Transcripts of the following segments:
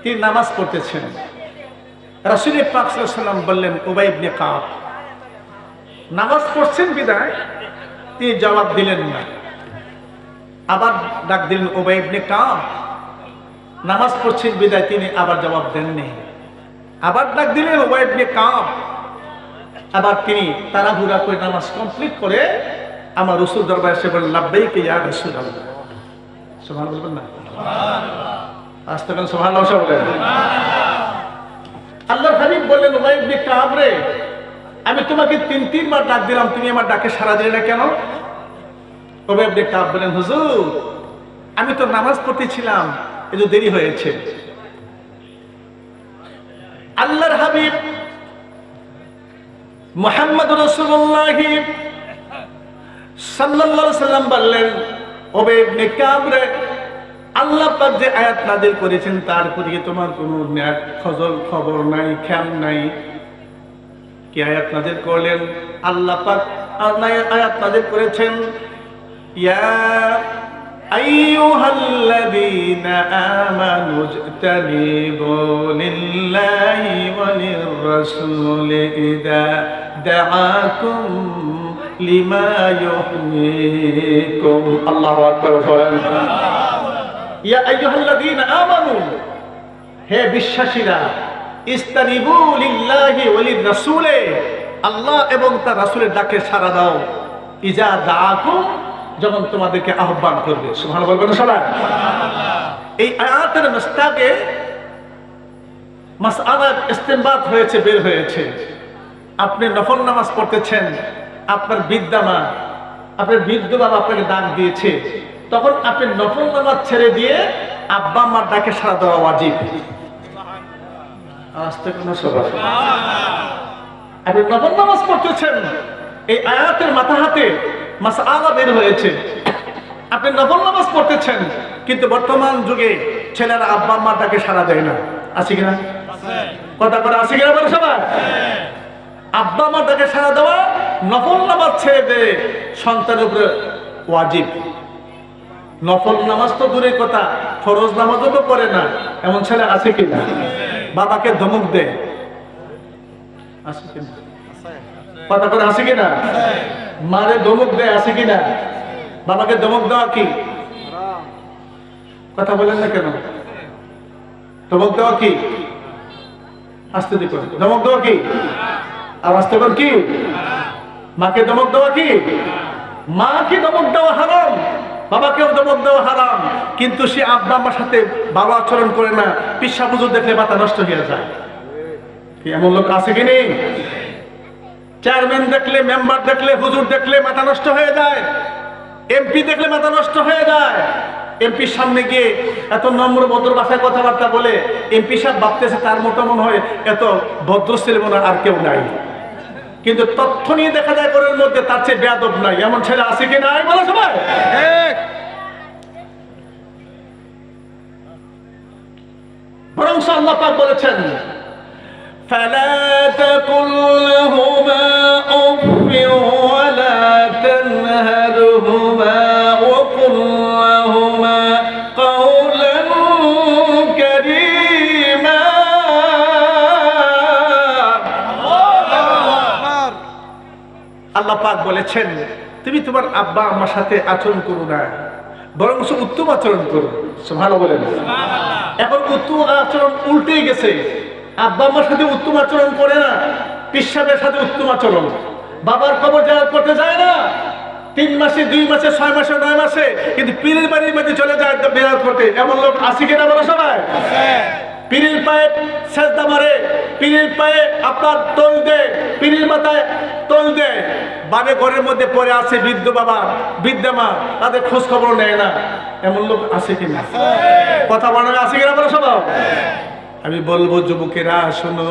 তিনি নামাজ পড়তেছেন। রাসুল পাক সাল্লাম বললেন, উবাই ইবনে কাব, নামাজ পড়ছেন বিদায়, তিনি জবাব দিলেন না। আবার ডাক দিলেন, উবাই ইবনে কাব, নামাজ পড়ছেন বিদায়, তিনি আবার জবাব দেননি। আবার ডাক দিলেন, উবাই ইবনে কাব, আবার তিনি তাড়াহুড়া করে নামাজ কমপ্লিট করে আমার রসুল দরবার এসে বলেন লাভবাইকে ইয়া রসুল আল্লাহ বলবেন না? সোহান আল্লাহ হাবিব বললেন ইবনে আমি তোমাকে তিন, তিনবার ডাক দিলাম, তুমি আমার ডাকে সারা দিলে না কেন? উবাই ইবনে কাব বলেন হুজুর, আমি তো নামাজ পড়তেছিলাম যে দেরি হয়েছে। আল্লাহর হাবিব মোহাম্মদ রসুল্লাহ সাল্লাল্লাহু সাল্লাম বললেন ওবে ইবনে কাব রে আল্লাহ পাক যে আয়াত নাজিল করেছেন তার প্রতি কি তোমার কোনো ন্যাক খজল খবর নাই খেয়াল নাই কি আয়াত নাজিল করলেন আল্লাহ পাক আল্লাহ আয়াত নাজিল করেছেন ইয়া أيها الذين آمنوا اجتنبوا لله وللرسول إذا دعاكم لما يحييكم الله أكبر হে বিশ্বাসীরা আল্লাহ এবং তার ডাকে সাড়া দাও। ইজা যখন তোমাদেরকে আহ্বান করবে। এই আয়াতের হয়েছে, বের হয়েছে। আপনি নফল নামাজ পড়তেছেন, আপনার বিদ্যামা আপনার বৃদ্ধ বাবা আপনাকে ডাক দিয়েছে। তখন আপনি নফল নামাজ ছেড়ে দিয়ে আব্বা আম্মার ডাকে সারা দেওয়া ওয়াজিব। আসতে কোনো সবাই আপনি নফল নামাজ পড়তেছেন, এই আয়াতের মাথা হাতে মাসআলা বের হয়েছে। আপনি নফল নামাজ পড়তেছেন, কিন্তু বর্তমান যুগে ছেলেরা আব্বা আম্মার ডাকে সারা দেয় না। আছে কিনা? কথা কথা আছে কিনা বলে সবাই? আব্বা আমার ডাকে সারা দেওয়া নফল নামাজ ছেড়ে দে সন্তানের উপরে ওয়াজিব। নফল নামাজ তো দূরের কথা, ফরজ নামাজও তো পড়ে না। এমন ছেলে আছে কি না? বাবাকে ধমক দেয় আছে কি না? কথা করে আছে কি না? মারে ধমক দেয় আছে কি না? বাবাকে ধমক দেওয়া কি? কথা বলেন না কেন? ধমক দেওয়া কি? আসতে দিক ধমক দেওয়া কি? আর আসতে কি? মাকে ধমক দেওয়া কি? মা মাকে ধমক দেওয়া হারাম। বাবাকেও ধমক দেওয়া হারাম, কিন্তু সে আব্বা আমার সাথে বাবা আচরণ করে না, পিসা পুজো দেখলে মাথা নষ্ট হয়ে যায়। এমন লোক আছে কি নেই? চেয়ারম্যান দেখলে মেম্বার দেখলে, হুজুর দেখলে মাথা নষ্ট হয়ে যায়। এমপি দেখলে মাথা নষ্ট হয়ে যায়। এমপির সামনে গিয়ে এত নম্র ভদ্র ভাষায় কথাবার্তা বলে এমপি সাহেব ভাবতেছে তার মতো মনে হয় এত ভদ্র ছেলে মনে আর কেউ নাই। কিন্তু তথ্য নিয়ে দেখা যায় ঘরের মধ্যে তার চেয়ে বেয়াদব নাই এমন ছেলে আছে কি নাই বলো সবাই বরং আল্লাহ পাক বলেছেন فلا تقل لهما أف আল্লাহ পাক বলেছেন তুমি তোমার আব্বা আমার সাথে আচরণ করো না বরং উত্তম আচরণ করো। ভালো বলেন। এখন উত্তম আচরণ উল্টে গেছে। আব্বা আমার সাথে উত্তম আচরণ করে না পিসাবের সাথে উত্তম আচরণ। বাবার খবর জানাত করতে যায় না। তিন মাসে দুই মাসে ছয় মাসে নয় মাসে কিন্তু পীরের বাড়ির মধ্যে চলে যায় বেরাত করতে। এমন লোক আসি কিনা বলো সবাই? পীরের পায়ে সেজদা মারে পীরের পায়ে আপনার তোল দেয় পীরের মাথায় তোল দেয়। বাবে ঘরের মধ্যে পড়ে আছে বৃদ্ধ বাবা, বৃদ্ধা মা, তাদের খোঁজ খবর নেয় না। এমন লোক আছে কিনা কথা বলা আছে কিনা বলো সবাই? আমি বলব, যুবকেরা, শোনো।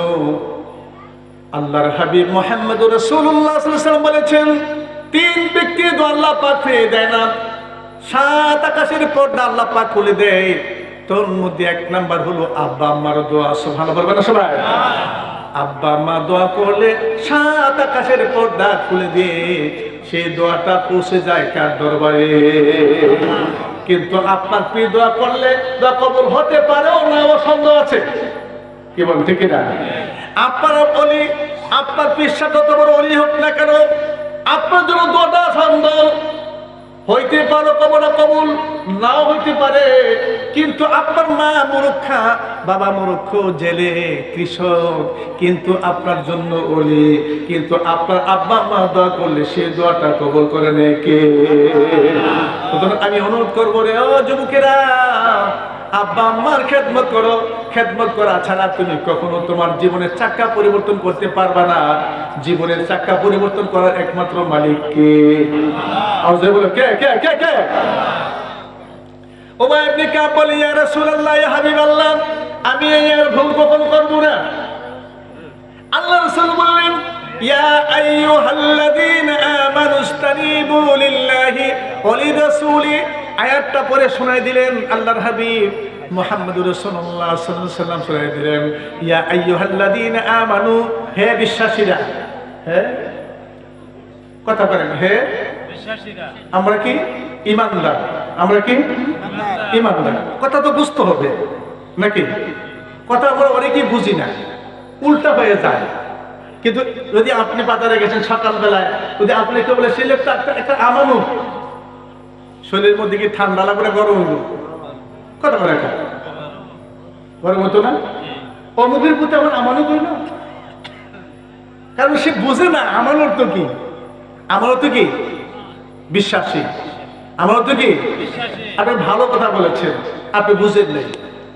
আল্লাহর হাবিব মোহাম্মদ রসুল্লাহ সাল্লাম বলেছেন, তিন ব্যক্তির দোয়া আল্লাহ পাক ফিরিয়ে দেয় না। সাত আকাশের পর্দা আল্লাহ পাক খুলে দেয়। তোর মধ্যে এক নাম্বার হলো আব্বা আম্মার দোয়া। ভালো বলবে না সবাই? আব্বা মা দোয়া করলে সাত আকাশের পর্দা খুলে দিয়ে সেই দোয়াটা পৌঁছে যায় কার দরবারে। কিন্তু আপনার পীর দোয়া করলে দোয়া কবুল হতে পারেও না, ও সন্দেহ আছে? কি বলেন, ঠিক না আপনার অলি, আপনার পীরসা যত বড় অলি হোক না কেন, আপনার জন্য দোয়াটা সন্দেহ। হইতে পারো কবল কবুল নাও হইতে পারে। কিন্তু আপনার মা মুরক্ষা বাবা মুরক্ষ জেলে কৃষক। কিন্তু আপনার জন্য ওলি কিন্তু আপনার আব্বা মা দোয়া করলে সে দোয়াটা কবল করে নেয় কে? সুতরাং আমি অনুরোধ করব রে, ও যুবকেরা, আব্বা আম্মার খেদমত করো। খেদমত করা ছাড়া তুমি কখনো তোমার জীবনের চাক্কা পরিবর্তন করতে পারবা না। জীবনের চাক্কা পরিবর্তন করার একমাত্র মালিক আওয়াজে বলো, কে কে কে কে? ওমা ইবনে কাব বলে, ইয়া রাসূলুল্লাহ, ইয়া হাবিবাল্লাহ, আমি এই আর ভুল কখন করব না? আল্লাহ রাসূল বললেন, ইয়া আইয়ুহাল্লাযীনা আমানু ইসতানিবু লিল্লাহি ওয়া লিরাসূলি। আয়াতটা পরে শোনাই দিলেন আল্লাহর হাবিব সাল্লাল্লাহু আলাইহি ওয়াসাল্লাম শোনাই দিলেন, ইয়া আইয়ুহাল্লাযীনা আমানু, হে বিশ্বাসীরা হ্যাঁ কথা বলেন, হে? আমরা কি? ইমানদার। আমরা কি? ইমানদার। কথা তো বুঝতে হবে। নাকি? কথা আমরা অনেকেই বুঝি না। উল্টা হয়ে যায়। কিন্তু যদি আপনি বাজারে গেছেন সকালবেলায় যদি আপনি কেউ বলে একটা একটা আমানু। শরীরের মধ্যে কি ঠান্ডা লাগবে গরম হইব কথা বলে একটা গরম হতো না? অমুকের প্রতি আমার আমানু করি না। কারণ সে বুঝে না আমার অর্থ কি? আমারও তো কি? বিশ্বাসী। আমার তো কি? আপনি ভালো কথা বলেছেন, আপনি বুঝেন নাই।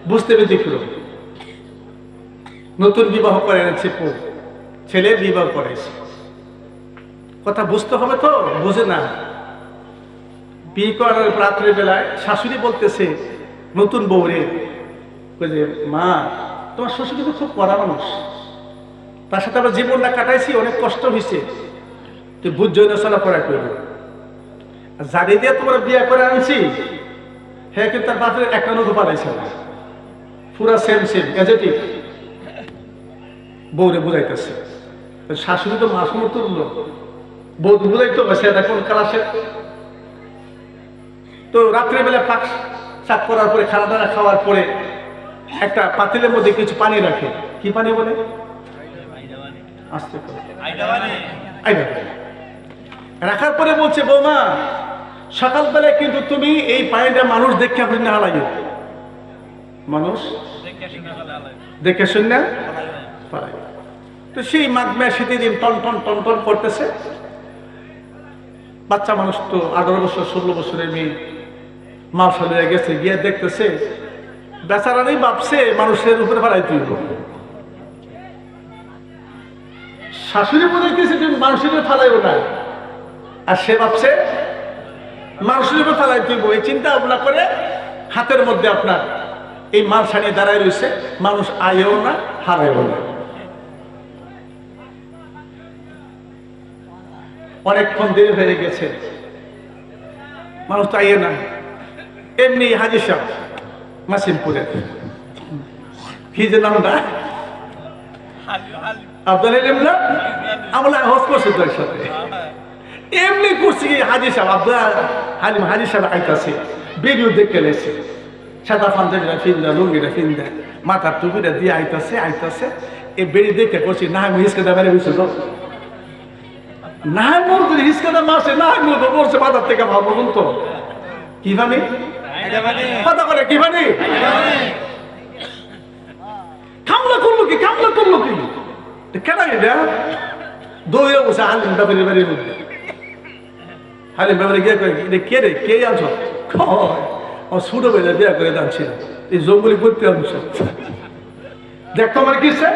বুঝতে ব্যতিক্রম। নতুন বিবাহ করে এনেছে পো ছেলে বিবাহ করেছে। কথা বুঝতে হবে তো, বুঝে না। বিয়ে করার রাত্রের বেলায় শাশুড়ি বলতেছে, নতুন বউরে যে, মা, তোমার শ্বশুর কিন্তু খুব কড়া মানুষ। তার সাথে আমরা জীবনটা কাটাইছি, অনেক কষ্ট হয়েছে তুই বুঝ জৈন চলাফেরা করবি জানি দিয়ে তোমার বিয়ে করে আনছি হ্যাঁ কিন্তু তার বাপের একটা নদী পালাইছে না পুরা সেম সেম গ্যাজেটিক বউরে বুঝাইতেছে। শাশুড়ি তো মাসুম তুললো বউ তো বুঝাইতো সে এখন ক্লাসে তো রাত্রেবেলা পাক চাক করার পরে খানা দানা খাওয়ার পরে একটা পাতিলের মধ্যে কিছু পানি রাখে। কি পানি বলে? আসতে রাখার পরে বলছে বৌমা সকালবেলায় কিন্তু তুমি এই পানিটা মানুষ দেখে আপনি না হালাই মানুষ? দেখে শুনে তো সেই মাঘ মেয়া শীতে দিন টন টন টন টন করতেছে বাচ্চা মানুষ তো আঠারো বছর, ষোলো বছরের মেয়ে। মাল হয়ে গেছে, গিয়ে দেখতেছে বেচারারই ভাবছে মানুষের উপরে ফেলাই তুলব শাশুড়ি বুঝাইতেছে তুমি মানুষের ফেলাইব না। আর সে ভাবছে মানুষের উপরে ফেলাই তুলব। এই চিন্তা ভাবনা করে হাতের মধ্যে আপনার এই মাল সানিয়ে দাঁড়ায় রয়েছে। মানুষ আয়েও না হারায়ও না। অনেকক্ষণ দেরি হয়ে গেছে। মানুষ তো আইয়ে না। এমনি হাজি সাহেব মাসিমপুরের। কি যে নামটা? আব্দুল ইলিম না? আমরা হজ করছি তোর সাথে। এমনি করছি কি? হাজি সাহেব আব্দুল হালিম হাজি সাহেব আইতাছে। ভিডিও দেখতে লেছে। সাদা পাঞ্জাবিরা ফিন্দা লুঙ্গিরা ফিন্দা মাথার টুপিটা দিয়ে আইতাছে আইতাছে। এই বেড়ি দেখে করছি, না আমি হিসকেটা বেড়ে বুঝছ তো। না মোর যদি হিসকেটা মাসে না মোর তো মাথার থেকে ভাবো কি ভাবি? কথা করে কি ভাবি? কামলা করল কি, কামলা করল কি? কেন এটা দৌড়ে বসে হালিম ব্যাপারে বাড়ির মধ্যে। হালিম ব্যাপারে গিয়ে কয়ে? এটা কে রে? কে আনছ? কয়। ছোট বেলা বিয়া করে যাচ্ছিল এই জঙ্গলি করতে আনছ দেখতো আমার কিসে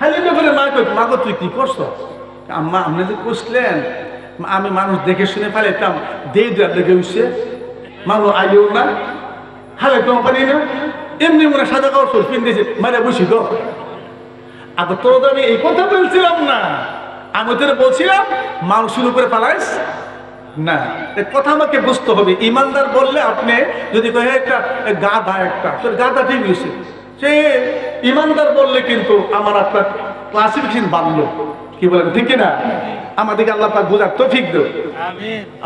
হালিম ব্যাপারে মা কই মা তুই কি করছ? আম্মা, আপনি যে করছিলেন আমি মানুষ দেখে শুনে ফেলাইতাম দেই দেওয়ার লেগে উঠছে মানুষ আইও না। হালে তোমার পারি না। এমনি মনে সাদা কাপড় পিন দিয়েছে মারে বসি তো। আগে তোর আমি এই কথা বলছিলাম না। আমি তোর বলছিলাম, মাংসের উপরে পালাইস। না। কথা আমাকে বুঝতে হবে। ইমানদার বললে আপনি যদি কয়ে একটা গাধা একটা। তোর গাধা ঠিক হয়েছে সে ইমানদার বললে কিন্তু আমার আপনার ক্লাসিফিকেশন বাড়লো। কি বলেন, ঠিক না আমাদেরকে আল্লাহ পাক বোঝার তো ঠিক দেব